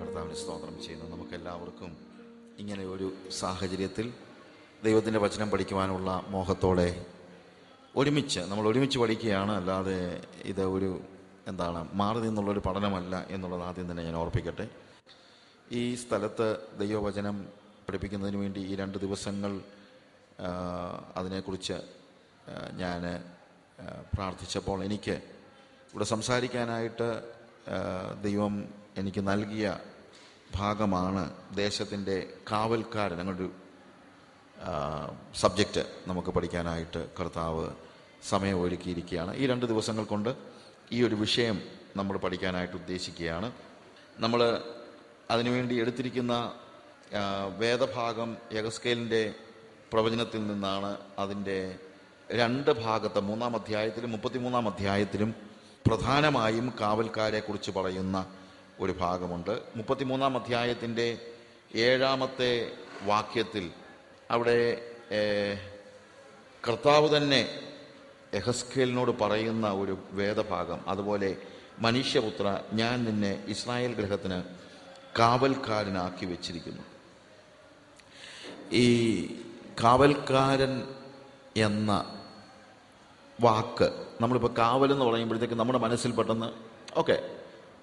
കർത്താവിന് സ്തോത്രം ചെയ്യുന്നു. നമുക്കെല്ലാവർക്കും ഇങ്ങനെ ഒരു സാഹചര്യത്തിൽ ദൈവത്തിന്റെ വചനം പഠിക്കുവാനുള്ള മോഹത്തോടെ ഒരുമിച്ച് നമ്മൾ ഒരുമിച്ച് പഠിക്കുകയാണ്. അല്ലാതെ ഇത് ഒരു എന്താണ് മാറി നിന്നുള്ളൊരു പഠനമല്ല എന്നുള്ളത് ആദ്യം തന്നെ ഞാൻ ഓർപ്പിക്കട്ടെ. ഈ സ്ഥലത്ത് ദൈവവചനം പഠിപ്പിക്കുന്നതിന് വേണ്ടി ഈ രണ്ട് ദിവസങ്ങൾ അതിനെക്കുറിച്ച് ഞാൻ പ്രാർത്ഥിച്ചപ്പോൾ എനിക്ക് ഇവിടെ സംസാരിക്കാനായിട്ട് ദൈവം എനിക്ക് നൽകിയ ഭാഗമാണ് ദേശത്തിന്റെ കാവൽക്കാരൻ ഞങ്ങളൊരു സബ്ജക്റ്റ് നമുക്ക് പഠിക്കാനായിട്ട് കർത്താവ് സമയം ഒരുക്കിയിരിക്കുകയാണ് ഈ രണ്ട് ദിവസങ്ങൾ കൊണ്ട് ഈ ഒരു വിഷയം നമ്മൾ പഠിക്കാനായിട്ട് ഉദ്ദേശിക്കുകയാണ്. നമ്മൾ അതിനുവേണ്ടി എടുത്തിരിക്കുന്ന വേദഭാഗം യഗസ്കേലിന്റെ പ്രവചനത്തിൽ നിന്നാണ് അതിന്റെ രണ്ട് ഭാഗത്ത് മൂന്നാം അധ്യായത്തിലും മുപ്പത്തിമൂന്നാം അധ്യായത്തിലും പ്രധാനമായും കാവൽക്കാരെ കുറിച്ച് പറയുന്ന ഒരു ഭാഗമുണ്ട്. മുപ്പത്തിമൂന്നാം അധ്യായത്തിന്റെ ഏഴാമത്തെ വാക്യത്തിൽ അവിടെ കർത്താവ് തന്നെ എഹസ്കേലിനോട് പറയുന്ന ഒരു വേദഭാഗം. അതുപോലെ മനുഷ്യപുത്ര ഞാൻ നിന്നെ ഇസ്രായേൽ ഗ്രഹത്തിന് കാവൽക്കാരനാക്കി വെച്ചിരിക്കുന്നു. ഈ കാവൽക്കാരൻ എന്ന വാക്ക്. നമ്മളിപ്പോൾ എന്ന് പറയുമ്പോഴത്തേക്ക് നമ്മുടെ മനസ്സിൽ പെട്ടെന്ന് ഓക്കെ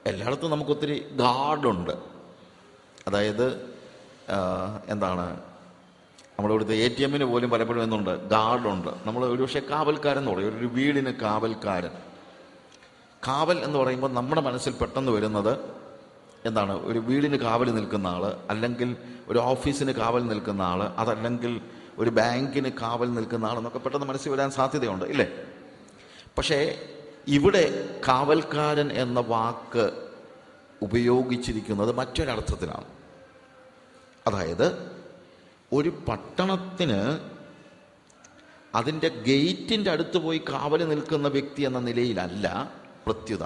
എല്ലായിടത്തും നമുക്കൊത്തിരി ഗാർഡുണ്ട് അതായത് എന്താണ് നമ്മളിവിടുത്തെ എ ടി എമ്മിന് പോലും പലപ്പോഴും എന്നുണ്ട് ഗാർഡുണ്ട് നമ്മൾ ഒരു പക്ഷേ കാവൽക്കാരൻ എന്ന് പറയും. ഒരു വീടിന് കാവൽക്കാരൻ. കാവൽ എന്ന് പറയുമ്പോൾ നമ്മുടെ മനസ്സിൽ പെട്ടെന്ന് വരുന്നത് എന്താണ്? ഒരു വീടിന് കാവൽ നിൽക്കുന്ന ആൾ അല്ലെങ്കിൽ ഒരു ഓഫീസിന് കാവൽ നിൽക്കുന്ന ആൾ അതല്ലെങ്കിൽ ഒരു ബാങ്കിന് കാവൽ നിൽക്കുന്ന ആളെന്നൊക്കെ പെട്ടെന്ന് മനസ്സിൽ വരാൻ സാധ്യതയുണ്ട് ഇല്ലേ? പക്ഷേ ഇവിടെ കാവൽക്കാരൻ എന്ന വാക്ക് ഉപയോഗിച്ചിരിക്കുന്നത് മറ്റൊരർത്ഥത്തിലാണ്. അതായത് ഒരു പട്ടണത്തിന് അതിന്റെ ഗേറ്റിന്റെ അടുത്ത് പോയി കാവൽ നിൽക്കുന്ന വ്യക്തി എന്ന നിലയിലല്ല പ്രത്യുത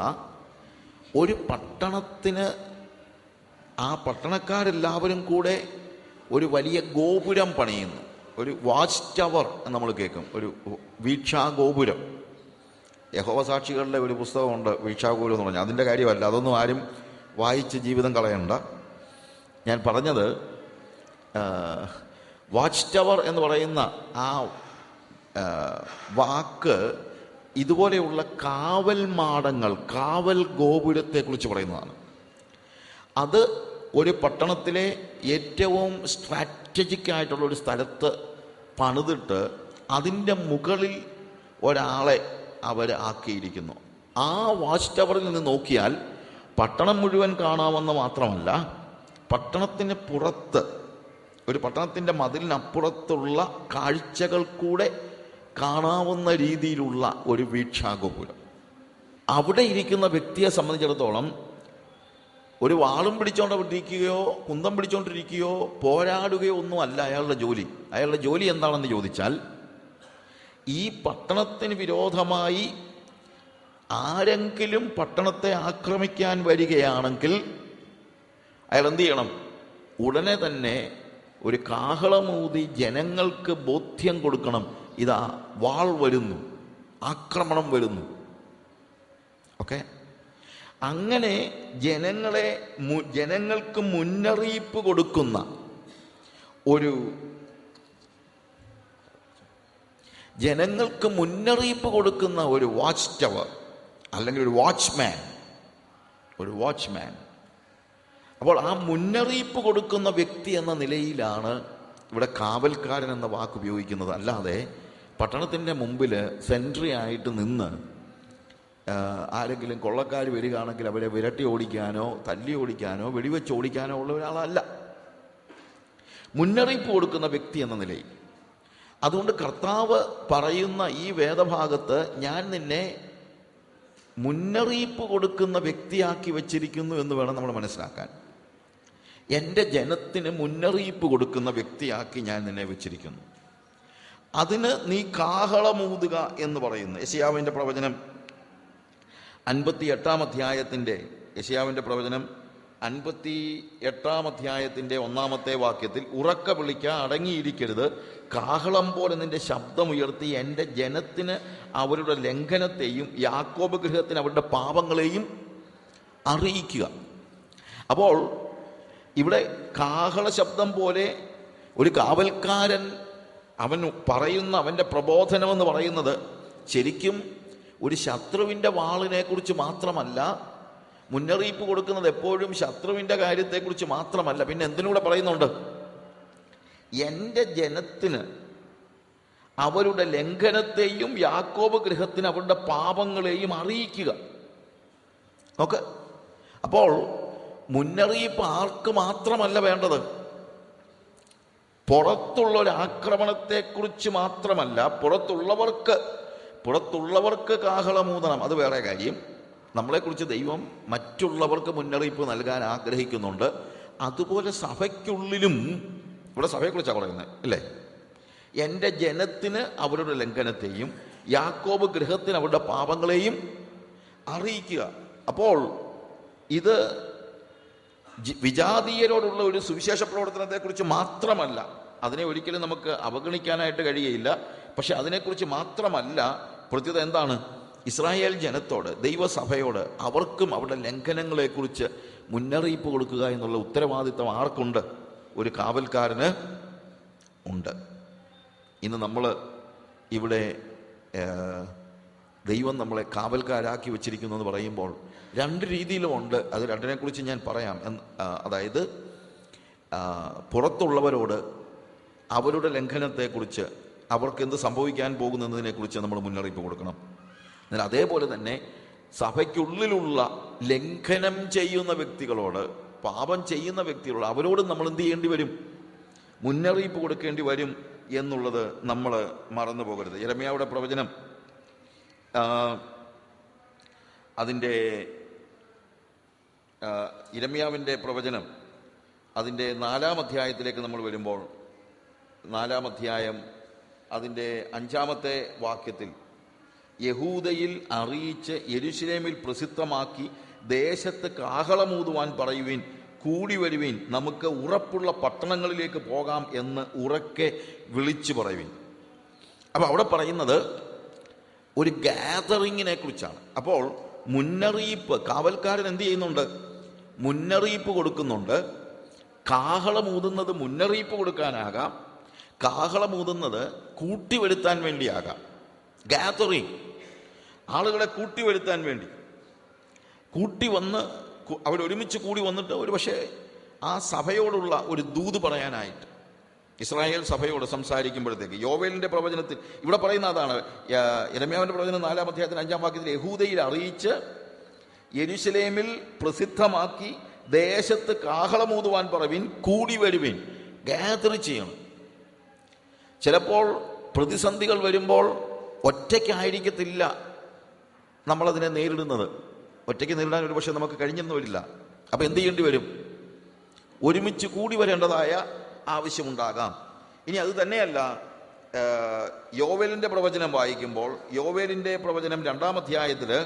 ഒരു പട്ടണത്തിന് ആ പട്ടണക്കാരെല്ലാവരും കൂടെ ഒരു വലിയ ഗോപുരം പണിയുന്നു. ഒരു വാച്ച് ടവർ എന്ന് നമ്മൾ കേൾക്കും. ഒരു വീക്ഷാഗോപുരം. യഹോവസാക്ഷികളുടെ യഹോവ സാക്ഷികളുടെ ഒരു പുസ്തകമുണ്ട് വീക്ഷാഗോപുരം എന്ന് പറഞ്ഞാൽ അതിന്റെ കാര്യമല്ല അതൊന്നും ആരും വായിച്ച് ജീവിതം കളയണ്ട. ഞാൻ പറഞ്ഞത് വാച്ച് ടവർ എന്ന് പറയുന്ന ആ ആ, വാക്ക് ഇതുപോലെയുള്ള കാവൽ മാടങ്ങൾ കാവൽ ഗോപുരത്തെക്കുറിച്ച് പറയുന്നതാണ്. അത് ഒരു പട്ടണത്തിലെ ഏറ്റവും സ്ട്രാറ്റജിക് ആയിട്ടുള്ള ഒരു സ്ഥലത്ത് പണിതിട്ട് അതിന്റെ മുകളിൽ ഒരാളെ അവർ ആക്കിയിരിക്കുന്നു. ആ വാച്ച് ടവറിൽ നിന്ന് നോക്കിയാൽ പട്ടണം മുഴുവൻ കാണാമെന്ന് മാത്രമല്ല പട്ടണത്തിന് പുറത്ത് ഒരു പട്ടണത്തിന്റെ മതിലിനപ്പുറത്തുള്ള കാഴ്ചകൾ കൂടെ കാണാവുന്ന രീതിയിലുള്ള ഒരു വീക്ഷാഗോപുരം. അവിടെ ഇരിക്കുന്ന വ്യക്തിയെ സംബന്ധിച്ചിടത്തോളം ഒരു വാളും പിടിച്ചോണ്ടിരിക്കുകയോ കുന്തം പിടിച്ചോണ്ടിരിക്കുകയോ പോരാടുകയോ ഒന്നും അല്ല അയാളുടെ ജോലി. അയാളുടെ ജോലി എന്താണെന്ന് ചോദിച്ചാൽ ഈ പട്ടണത്തിന് വിരോധമായി ആരെങ്കിലും പട്ടണത്തെ ആക്രമിക്കാൻ വരികയാണെങ്കിൽ അയാൾ എന്ത് ചെയ്യണം? ഉടനെ തന്നെ ഒരു കാഹളമൂതി ജനങ്ങൾക്ക് ബോധ്യം കൊടുക്കണം. ഇതാ വാൾ വരുന്നു ആക്രമണം വരുന്നു. ഓക്കെ? അങ്ങനെ ജനങ്ങളെ ജനങ്ങൾക്ക് മുന്നറിയിപ്പ് കൊടുക്കുന്ന ഒരു ജനങ്ങൾക്ക് മുന്നറിയിപ്പ് കൊടുക്കുന്ന ഒരു വാച്ച് ടവർ അല്ലെങ്കിൽ ഒരു വാച്ച്മാൻ ഒരു വാച്ച്മാൻ അപ്പോൾ ആ മുന്നറിയിപ്പ് കൊടുക്കുന്ന വ്യക്തി എന്ന നിലയിലാണ് ഇവിടെ കാവൽക്കാരൻ എന്ന വാക്ക് ഉപയോഗിക്കുന്നത്. അല്ലാതെ പട്ടണത്തിന്റെ മുമ്പിൽ സെൻട്രി ആയിട്ട് നിന്ന് ആരെങ്കിലും കൊള്ളക്കാർ വരികയാണെങ്കിൽ അവരെ വിരട്ടി ഓടിക്കാനോ തല്ലി ഓടിക്കാനോ വെടിവെച്ച് ഓടിക്കാനോ ഉള്ള ഒരാളല്ല. മുന്നറിയിപ്പ് കൊടുക്കുന്ന വ്യക്തി എന്ന നിലയിൽ. അതുകൊണ്ട് കർത്താവ് പറയുന്ന ഈ വേദഭാഗത്ത് ഞാൻ നിന്നെ മുന്നറിയിപ്പ് കൊടുക്കുന്ന വ്യക്തിയാക്കി വച്ചിരിക്കുന്നു എന്ന് വേണം നമ്മൾ മനസ്സിലാക്കാൻ. എന്റെ ജനത്തിന് മുന്നറിയിപ്പ് കൊടുക്കുന്ന വ്യക്തിയാക്കി ഞാൻ നിന്നെ വെച്ചിരിക്കുന്നു. അതിന് നീ കാഹളമൂതുക എന്ന് പറയുന്നു. യശയാവിന്റെ പ്രവചനം അൻപത്തി എട്ടാം അധ്യായത്തിന്റെ യശയാവിന്റെ പ്രവചനം അൻപത്തി എട്ടാം അധ്യായത്തിന്റെ ഒന്നാമത്തെ വാക്യത്തിൽ ഉറക്ക വിളിക്ക അടങ്ങിയിരിക്കരുത്. കാഹളം പോലെ നിന്റെ ശബ്ദമുയർത്തി എന്റെ ജനത്തിന് അവരുടെ ലംഘനത്തെയും യാക്കോബ് ഗൃഹത്തിന് അവരുടെ പാപങ്ങളെയും അറിയിക്കുക. അപ്പോൾ ഇവിടെ കാഹള ശബ്ദം പോലെ ഒരു കാവൽക്കാരൻ അവൻ പറയുന്ന അവന്റെ പ്രബോധനമെന്ന് പറയുന്നത് ശരിക്കും ഒരു ശത്രുവിന്റെ വാളിനെ കുറിച്ച് മാത്രമല്ല മുന്നറിയിപ്പ് കൊടുക്കുന്നത് എപ്പോഴും ശത്രുവിന്റെ കാര്യത്തെക്കുറിച്ച് മാത്രമല്ല. പിന്നെ എന്തിനൂടെ പറയുന്നുണ്ട്? എന്റെ ജനത്തിന് അവരുടെ ലംഘനത്തെയും യാക്കോബ് ഗൃഹത്തിന് അവരുടെ പാപങ്ങളെയും അറിയിക്കുക. നോക്ക് അപ്പോൾ മുന്നറിയിപ്പ് ആർക്ക് മാത്രമല്ല വേണ്ടത്? പുറത്തുള്ള ഒരു ആക്രമണത്തെക്കുറിച്ച് മാത്രമല്ല പുറത്തുള്ളവർക്ക് പുറത്തുള്ളവർക്ക് കാഹളമൂതണം അത് വേറെ കാര്യം. നമ്മളെക്കുറിച്ച് ദൈവം മറ്റുള്ളവർക്ക് മുന്നറിയിപ്പ് നൽകാൻ ആഗ്രഹിക്കുന്നുണ്ട്. അതുപോലെ സഭയ്ക്കുള്ളിലും ഇവിടെ സഭയെക്കുറിച്ചാണ് പറയുന്നത് അല്ലേ? എന്റെ ജനത്തിന് അവരുടെ ലംഘനത്തെയും യാക്കോബ് ഗൃഹത്തിന് അവരുടെ പാപങ്ങളെയും അറിയിക്കുക. അപ്പോൾ ഇത് വിജാതീയരോടുള്ള ഒരു സുവിശേഷ പ്രവർത്തനത്തെക്കുറിച്ച് മാത്രമല്ല അതിനെ ഒരിക്കലും നമുക്ക് അവഗണിക്കാനായിട്ട് കഴിയയില്ല. പക്ഷെ അതിനെക്കുറിച്ച് മാത്രമല്ല പ്രത്യേകത എന്താണ്? ഇസ്രായേൽ ജനത്തോട് ദൈവസഭയോട് അവർക്കും അവരുടെ ലംഘനങ്ങളെക്കുറിച്ച് മുന്നറിയിപ്പ് കൊടുക്കുക എന്നുള്ള ഉത്തരവാദിത്തം ആർക്കുണ്ട്? ഒരു കാവൽക്കാരന് ഉണ്ട്. ഇന്ന് നമ്മൾ ഇവിടെ ദൈവം നമ്മളെ കാവൽക്കാരാക്കി വെച്ചിരിക്കുന്നു എന്ന് പറയുമ്പോൾ രണ്ട് രീതിയിലും ഉണ്ട്. അത് രണ്ടിനെക്കുറിച്ച് ഞാൻ പറയാം. അതായത് പുറത്തുള്ളവരോട് അവരുടെ ലംഘനത്തെക്കുറിച്ച് അവർക്ക് എന്ത് സംഭവിക്കാൻ പോകുന്നതിനെക്കുറിച്ച് നമ്മൾ മുന്നറിയിപ്പ് കൊടുക്കണം. എന്നാൽ അതേപോലെ തന്നെ സഭയ്ക്കുള്ളിലുള്ള ലംഘനം ചെയ്യുന്ന വ്യക്തികളോട് പാപം ചെയ്യുന്ന വ്യക്തികളോട് അവരോട് നമ്മൾ എന്ത് ചെയ്യേണ്ടി വരും? മുന്നറിയിപ്പ് കൊടുക്കേണ്ടി വരും എന്നുള്ളത് നമ്മൾ മറന്നു പോകരുത്. ഇരമയാവിടെ പ്രവചനം അതിന്റെ ഇരമ്യാവിന്റെ പ്രവചനം അതിന്റെ നാലാം അധ്യായത്തിലേക്ക് നമ്മൾ വരുമ്പോൾ നാലാം അധ്യായം അതിന്റെ അഞ്ചാമത്തെ വാക്യത്തിൽ യഹൂദയിൽ അറിയിച്ച് യരുഷലേമിൽ പ്രസിദ്ധമാക്കി ദേശത്ത് കാഹളമൂതുവാൻ പറയുവിൻ കൂടി വരുവിൻ നമുക്ക് ഉറപ്പുള്ള പട്ടണങ്ങളിലേക്ക് പോകാം എന്ന് ഉറക്കെ വിളിച്ചു പറയുവിൻ. അപ്പോൾ അവിടെ പറയുന്നത് ഒരു ഗാദറിങ്ങിനെ കുറിച്ചാണ്. അപ്പോൾ മുന്നറിയിപ്പ് കാവൽക്കാരൻ എന്ത് ചെയ്യുന്നുണ്ട്? മുന്നറിയിപ്പ് കൊടുക്കുന്നുണ്ട്. കാഹളമൂതുന്നത് മുന്നറിയിപ്പ് കൊടുക്കാനാകാം. കാഹളമൂതുന്നത് കൂട്ടിവരുത്താൻ വേണ്ടിയാകാം. ഗാതറിങ് ആളുകളെ കൂട്ടിവരുത്താൻ വേണ്ടി. കൂട്ടി വന്ന് അവിടെ അവരൊരുമിച്ച് കൂടി വന്നിട്ട് ഒരു പക്ഷേ ആ സഭയോടുള്ള ഒരു ദൂത് പറയാനായിട്ട്. ഇസ്രായേൽ സഭയോട് സംസാരിക്കുമ്പോഴത്തേക്ക് യോവേലിന്റെ പ്രവചനത്തിൽ ഇവിടെ പറയുന്ന അതാണ് ഇരമ്യാവിന്റെ പ്രവചനം നാലാം അധ്യായത്തിന് അഞ്ചാം വാക്യത്തിൽ യഹൂദയിൽ അറിയിച്ച് യരുസലേമിൽ പ്രസിദ്ധമാക്കി ദേശത്ത് കാഹളമൂതുവാൻ പറവിൻ കൂടി വരുവിൻ ഗാദർ ചെയ്യണം. ചിലപ്പോൾ പ്രതിസന്ധികൾ വരുമ്പോൾ ഒറ്റയ്ക്കായിരിക്കത്തില്ല നമ്മളതിനെ നേരിടുന്നത്. ഒറ്റയ്ക്ക് നേരിടാൻ ഒരു പക്ഷേ നമുക്ക് കഴിഞ്ഞെന്ന് വരില്ല. അപ്പോൾ എന്ത് ചെയ്യേണ്ടി വരും? ഒരുമിച്ച് കൂടി വരേണ്ടതായ ആവശ്യമുണ്ടാകാം. ഇനി അത് തന്നെയല്ല യോവേലിന്റെ പ്രവചനം വായിക്കുമ്പോൾ യോവേലിന്റെ പ്രവചനം രണ്ടാം അധ്യായത്തിൽ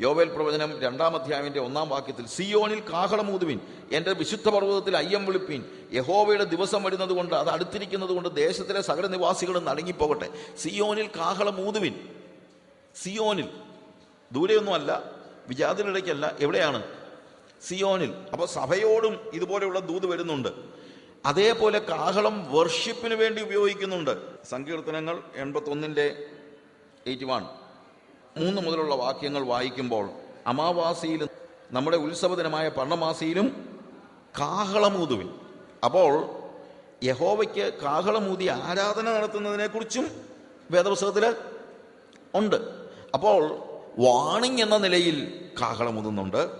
യോവേൽ പ്രവചനം രണ്ടാം അധ്യായത്തിന്റെ ഒന്നാം വാക്യത്തിൽ സിയോനിൽ കാഹളമൂതുവിൻ എന്റെ വിശുദ്ധ പർവതത്തിൽ അയ്യം വിളിപ്പിൻ യഹോവയുടെ ദിവസം വരുന്നത് കൊണ്ട് അത് അടുത്തിരിക്കുന്നത് കൊണ്ട് ദേശത്തിലെ സകല നിവാസികളും നടുങ്ങിപ്പോകട്ടെ സിയോനിൽ കാഹളമൂതുവിൻ സിയോനിൽ. ദൂരെയൊന്നുമല്ല വിജാതിനിടയ്ക്കല്ല എവിടെയാണ്? സിയോനിൽ. അപ്പോൾ സഭയോടും ഇതുപോലെയുള്ള ദൂത് വരുന്നുണ്ട്. അതേപോലെ കാഹളം വർഷിപ്പിന് വേണ്ടി ഉപയോഗിക്കുന്നുണ്ട്. സങ്കീർത്തനങ്ങൾ എൺപത്തൊന്നിന്റെ എയ്റ്റി വൺ മൂന്ന് മുതലുള്ള വാക്യങ്ങൾ വായിക്കുമ്പോൾ അമാവാസിയിലും നമ്മുടെ ഉത്സവദിനമായ പർണമാസിയിലും കാഹളമൂതുവിൻ. അപ്പോൾ യഹോവയ്ക്ക് കാഹളമൂതി ആരാധന നടത്തുന്നതിനെക്കുറിച്ചും വേദപുസ്തകത്തിൽ ഉണ്ട്. അപ്പോൾ വാണിംഗ് എന്ന നിലയിൽ കാഹളമൂതുന്നുണ്ട്.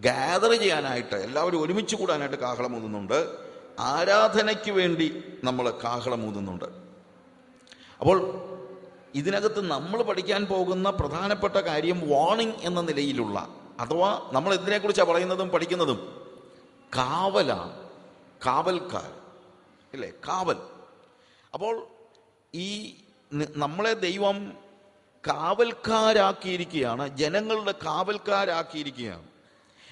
ഗാദർ ചെയ്യാനായിട്ട് എല്ലാവരും ഒരുമിച്ച് കൂടാനായിട്ട് കാഹളമൂതുന്നുണ്ട്. ആരാധനയ്ക്ക് വേണ്ടി നമ്മൾ കാഹളമൂതുന്നുണ്ട്. അപ്പോൾ ഇതിനകത്ത് നമ്മൾ പഠിക്കാൻ പോകുന്ന പ്രധാനപ്പെട്ട കാര്യം വാണിംഗ് എന്ന നിലയിലുള്ള അഥവാ നമ്മൾ എന്തിനെക്കുറിച്ചാണ് പറയുന്നതും പഠിക്കുന്നതും കാവലാണ് കാവൽക്കാർ ഇല്ലേ? കാവൽ. അപ്പോൾ ഈ നമ്മളെ ദൈവം കാവൽക്കാരാക്കിയിരിക്കുകയാണ് ജനങ്ങളുടെ കാവൽക്കാരാക്കിയിരിക്കുകയാണ്.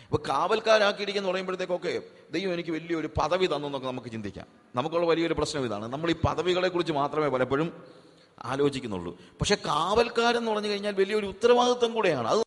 ഇപ്പൊ കാവൽക്കാരാക്കിയിരിക്കുന്നു പറയുമ്പോഴത്തേക്കൊക്കെ ദൈവം എനിക്ക് വലിയൊരു പദവി തന്നു എന്നൊക്കെ നമുക്ക് ചിന്തിക്കാം. നമുക്കുള്ള വലിയൊരു പ്രശ്നം ഇതാണ്. നമ്മൾ ഈ പദവികളെ കുറിച്ച് മാത്രമേ പലപ്പോഴും ആലോചിക്കുന്നുള്ളൂ. പക്ഷെ കാവൽക്കാരെന്ന് പറഞ്ഞു കഴിഞ്ഞാൽ വലിയൊരു ഉത്തരവാദിത്വം കൂടെയാണ്. അത്